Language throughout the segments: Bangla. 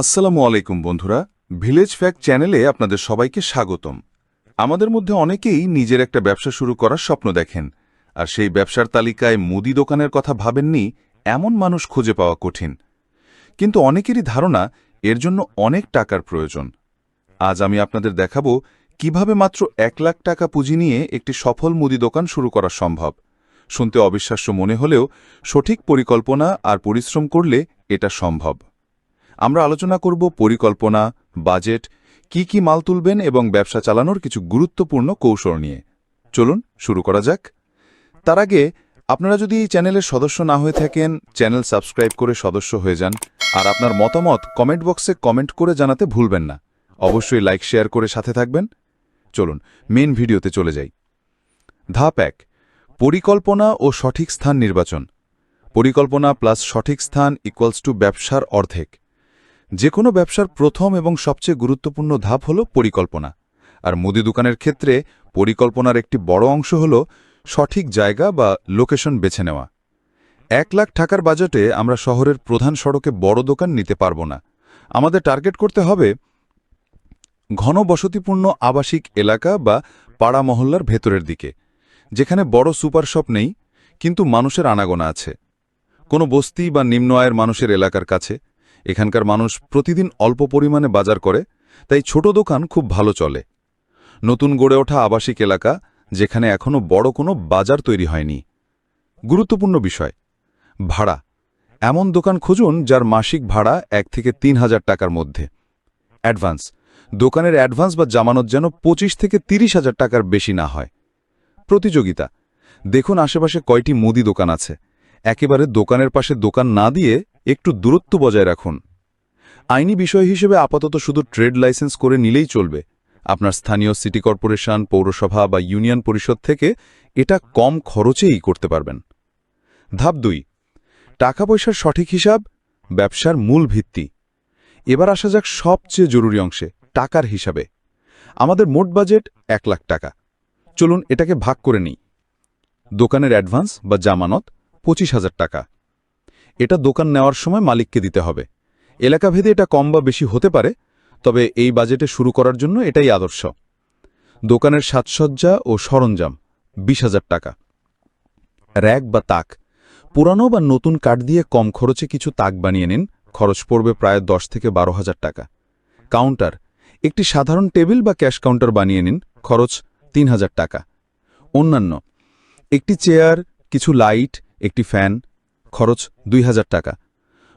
আসসালামু আলাইকুম বন্ধুরা ভিলেজ ফ্যাক্ট চ্যানেলে আপনাদের সবাইকে স্বাগতম। আমাদের মধ্যে অনেকেই নিজের একটা ব্যবসা শুরু করার স্বপ্ন দেখেন, আর সেই ব্যবসার তালিকায় মুদি দোকানের কথা ভাবেননি এমন মানুষ খুঁজে পাওয়া কঠিন। কিন্তু অনেকেরই ধারণা এর জন্য অনেক টাকার প্রয়োজন। আজ আমি আপনাদের দেখাবো কীভাবে মাত্র এক লাখ টাকা পুঁজি নিয়ে একটি সফল মুদি দোকান শুরু করা সম্ভব। শুনতে অবিশ্বাস্য মনে হলেও সঠিক পরিকল্পনা আর পরিশ্রম করলে এটা সম্ভব। আমরা আলোচনা করব পরিকল্পনা, বাজেট, কি কি মাল তুলবেন এবং ব্যবসা চালানোর কিছু গুরুত্বপূর্ণ কৌশল নিয়ে। চলুন, শুরু করা যাক। তার আগে, আপনারা যদি এই চ্যানেলের সদস্য না হয়ে থাকেন, চ্যানেল সাবস্ক্রাইব করে সদস্য হয়ে যান। আর আপনার মতামত কমেন্ট বক্সে কমেন্ট করে জানাতে ভুলবেন না। অবশ্যই লাইক, শেয়ার করে সাথে থাকবেন। চলুন মেন ভিডিওতে চলে যাই। ধাপ এক, পরিকল্পনা ও সঠিক স্থান নির্বাচন। পরিকল্পনা প্লাস সঠিক স্থান ইকুয়ালস টু ব্যবসার অর্ধেক। যে কোনো ব্যবসার প্রথম এবং সবচেয়ে গুরুত্বপূর্ণ ধাপ হল পরিকল্পনা। আর মুদি দোকানের ক্ষেত্রে পরিকল্পনার একটি বড় অংশ হল সঠিক জায়গা বা লোকেশন বেছে নেওয়া। এক লাখ টাকার বাজেটে আমরা শহরের প্রধান সড়কে বড় দোকান নিতে পারব না। আমাদের টার্গেট করতে হবে ঘন বসতিপূর্ণ আবাসিক এলাকা বা পাড়া মহল্লার ভেতরের দিকে, যেখানে বড় সুপার শপ নেই, কিন্তু মানুষের আনাগোনা আছে। কোনো বস্তি বা নিম্ন আয়ের মানুষের এলাকার কাছে এখানকার মানুষ প্রতিদিন অল্প পরিমাণে বাজার করে, তাই ছোট দোকান খুব ভালো চলে। নতুন গড়ে ওঠা আবাসিক এলাকা, যেখানে এখনও বড় কোনো বাজার তৈরি হয়নি। গুরুত্বপূর্ণ বিষয়, ভাড়া। এমন দোকান খুঁজুন যার মাসিক ভাড়া এক থেকে তিন হাজার টাকার মধ্যে। অ্যাডভান্স, দোকানের অ্যাডভান্স বা জামানত যেন পঁচিশ থেকে তিরিশ হাজার টাকার বেশি না হয়। প্রতিযোগিতা, দেখুন আশেপাশে কয়টি মুদি দোকান আছে। একেবারে দোকানের পাশে দোকান না দিয়ে একটু দূরত্ব বজায় রাখুন। আইনি বিষয় হিসেবে আপাতত শুধু ট্রেড লাইসেন্স করে নিলেই চলবে। আপনার স্থানীয় সিটি কর্পোরেশন, পৌরসভা বা ইউনিয়ন পরিষদ থেকে এটা কম খরচেই করতে পারবেন। ধাপ দুই টাকা পয়সার সঠিক হিসাব, ব্যবসার মূল ভিত্তি। এবার আসা যাক সবচেয়ে জরুরি অংশে, টাকার হিসাবে। আমাদের মোট বাজেট এক লাখ টাকা। চলুন এটাকে ভাগ করে নিই। দোকানের অ্যাডভান্স বা জামানত পঁচিশ হাজার টাকা। এটা দোকান নেওয়ার সময় মালিককে দিতে হবে। এলাকাভেদে এটা কম বা বেশি হতে পারে, তবে এই বাজেটে শুরু করার জন্য এটাই আদর্শ। দোকানের সাজসজ্জা ও সরঞ্জাম, বিশ হাজার টাকা। র্যাক বা তাক, পুরানো বা নতুন কাঠ দিয়ে কম খরচে কিছু তাক বানিয়ে নিন, খরচ পড়বে প্রায় দশ থেকে বারো হাজার টাকা। কাউন্টার, একটি সাধারণ টেবিল বা ক্যাশ কাউন্টার বানিয়ে নিন, খরচ তিন হাজার টাকা। অন্যান্য, একটি চেয়ার, কিছু লাইট একটি ফ্যান, খরচ দুই হাজার টাকা।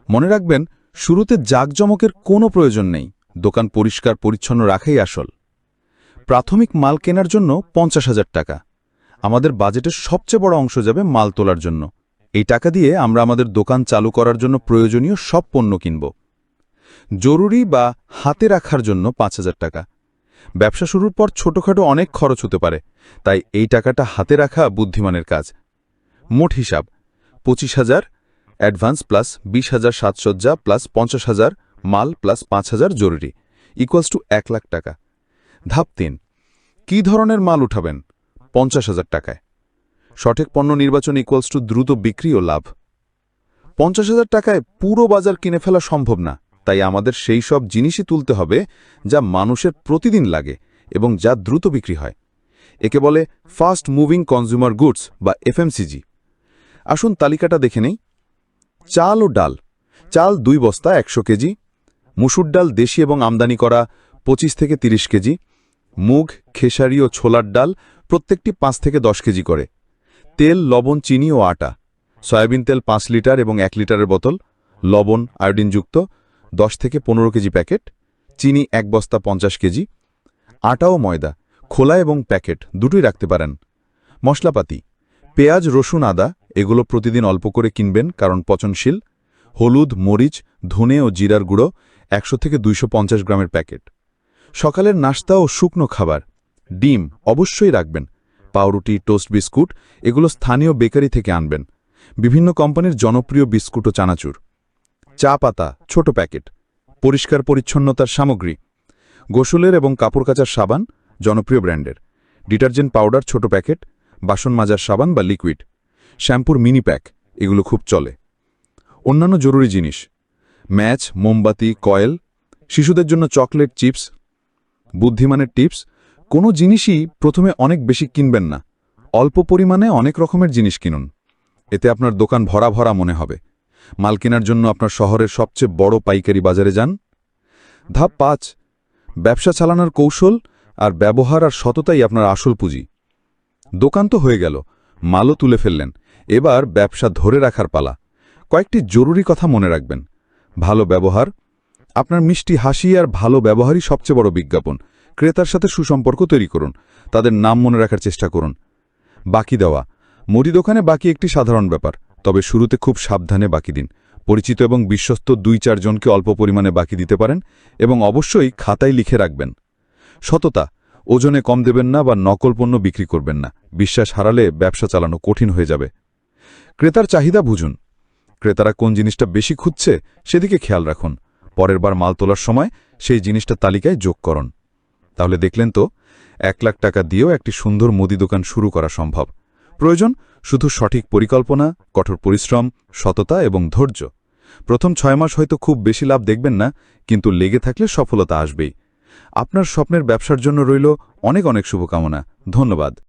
মনে রাখবেন, শুরুতে জাকজমকের কোনো প্রয়োজন নেই, দোকান পরিষ্কার পরিচ্ছন্ন রাখাই আসল। প্রাথমিক মাল কেনার জন্য পঞ্চাশ হাজার টাকা। আমাদের বাজেটের সবচেয়ে বড় অংশ যাবে মাল তোলার জন্য। এই টাকা দিয়ে আমরা আমাদের দোকান চালু করার জন্য প্রয়োজনীয় সব পণ্য কিনব। জরুরি বা হাতে রাখার জন্য পাঁচ হাজার টাকা। ব্যবসা শুরুর পর ছোটখাটো অনেক খরচ হতে পারে, তাই এই টাকাটা হাতে রাখা বুদ্ধিমানের কাজ। মোট হিসাব, পঁচিশ হাজার অ্যাডভান্স প্লাস বিশ হাজার সাতসজ্জা প্লাস পঞ্চাশ হাজার, মাল প্লাস পাঁচ হাজার জরুরি ইকুয়ালস টু এক লাখ টাকা। ধাপ তিন, কী ধরনের মাল উঠাবেন? পঞ্চাশ হাজার টাকায়। সঠিক পণ্য নির্বাচন ইকুয়ালস টু দ্রুত বিক্রি ও লাভ। পঞ্চাশ হাজার টাকায় পুরো বাজার কিনে ফেলা সম্ভব না, তাই আমাদের সেই সব জিনিসই তুলতে হবে যা মানুষের প্রতিদিন লাগে এবং যা দ্রুত বিক্রি হয়। একে বলে ফাস্ট মুভিং কনজিউমার গুডস বা এফএমসিজি আসুন তালিকাটা দেখে নেই। চাল ও ডাল। চাল দুই বস্তা, একশো কেজি। মুসুর ডাল দেশি এবং আমদানি করা ২৫ থেকে ৩০ কেজি। মুগ, খেসারি ও ছোলার ডাল প্রত্যেকটি পাঁচ থেকে দশ কেজি করে। তেল, লবণ, চিনি ও আটা। সয়াবিন তেল পাঁচ লিটার এবং এক লিটারের বোতল। লবণ, আয়োডিনযুক্ত দশ থেকে পনেরো কেজি প্যাকেট। চিনি এক বস্তা পঞ্চাশ কেজি। আটা ও ময়দা, খোলা এবং প্যাকেট, দুটোই রাখতে পারেন। মশলাপাতি, পেঁয়াজ, রসুন, আদা এগুলো প্রতিদিন অল্প করে কিনবেন, কারণ পচনশীল। হলুদ, মরিচ, ধনে ও জিরার গুঁড়ো একশো থেকে দুইশো পঞ্চাশ গ্রামের প্যাকেট। সকালের নাস্তা ও শুকনো খাবার। ডিম অবশ্যই রাখবেন। পাউরুটি, টোস্ট বিস্কুট এগুলো স্থানীয় বেকারি থেকে আনবেন। বিভিন্ন কোম্পানির জনপ্রিয় বিস্কুট ও চানাচুর। চা পাতা, ছোট প্যাকেট। পরিষ্কার পরিচ্ছন্নতার সামগ্রী। গোসলের এবং কাপড় কাচার সাবান, জনপ্রিয় ব্র্যান্ডের। ডিটারজেন্ট পাউডার, ছোট প্যাকেট, বাসন মাজার সাবান বা লিকুইড। শ্যাম্পুর মিনি প্যাক, এগুলো খুব চলে। অন্যান্য জরুরি জিনিস, ম্যাচ, মোমবাতি, কয়েল, শিশুদের জন্য চকলেট চিপস, বুদ্ধিমানের টিপস, কোনো জিনিসই প্রথমে অনেক বেশি কিনবেন না। অল্প পরিমাণে অনেক রকমের জিনিস কিনুন। এতে আপনার দোকান ভরা ভরা মনে হবে। মাল কেনার জন্য আপনার শহরের সবচেয়ে বড় পাইকারি বাজারে যান। ধাপ পাঁচ, ব্যবসা চালানোর কৌশল আর ব্যবহার আর সততাই আপনার আসল পুঁজি। দোকান তো হয়ে গেল মালও তুলে ফেললেন। এবার ব্যবসা ধরে রাখার পালা। কয়েকটি জরুরি কথা মনে রাখবেন। ভালো ব্যবহার, আপনার মিষ্টি হাসি আর ভালো ব্যবহারই সবচেয়ে বড় বিজ্ঞাপন। ক্রেতার সাথে সুসম্পর্ক তৈরি করুন, তাদের নাম মনে রাখার চেষ্টা করুন। বাকি দেওয়া, মুদি দোকানে বাকি একটি সাধারণ ব্যাপার, তবে শুরুতে খুব সাবধানে বাকি দিন। পরিচিত এবং বিশ্বস্ত দুই চারজনকে অল্প পরিমাণে বাকি দিতে পারেন এবং অবশ্যই খাতায় লিখে রাখবেন। সততা ওজনে কম দেবেন না বা নকল পণ্য বিক্রি করবেন না। বিশ্বাস হারালে ব্যবসা চালানো কঠিন হয়ে যাবে। ক্রেতার চাহিদা বুঝুন। ক্রেতারা কোন জিনিসটা বেশি খুঁজছে সেদিকে খেয়াল রাখুন। পরের বার মাল তোলার সময় সেই জিনিসটা তালিকায় যোগ করুন। তাহলে দেখলেন তো, এক লাখ টাকা দিয়েও একটি সুন্দর মুদি দোকান শুরু করা সম্ভব। প্রয়োজন শুধু সঠিক পরিকল্পনা, কঠোর পরিশ্রম, সততা এবং ধৈর্য। প্রথম ছয় মাস হয়তো খুব বেশি লাভ দেখবেন না, কিন্তু লেগে থাকলে সফলতা আসবেই। আপনার স্বপ্নের ব্যবসার জন্য রইল অনেক অনেক শুভকামনা। ধন্যবাদ।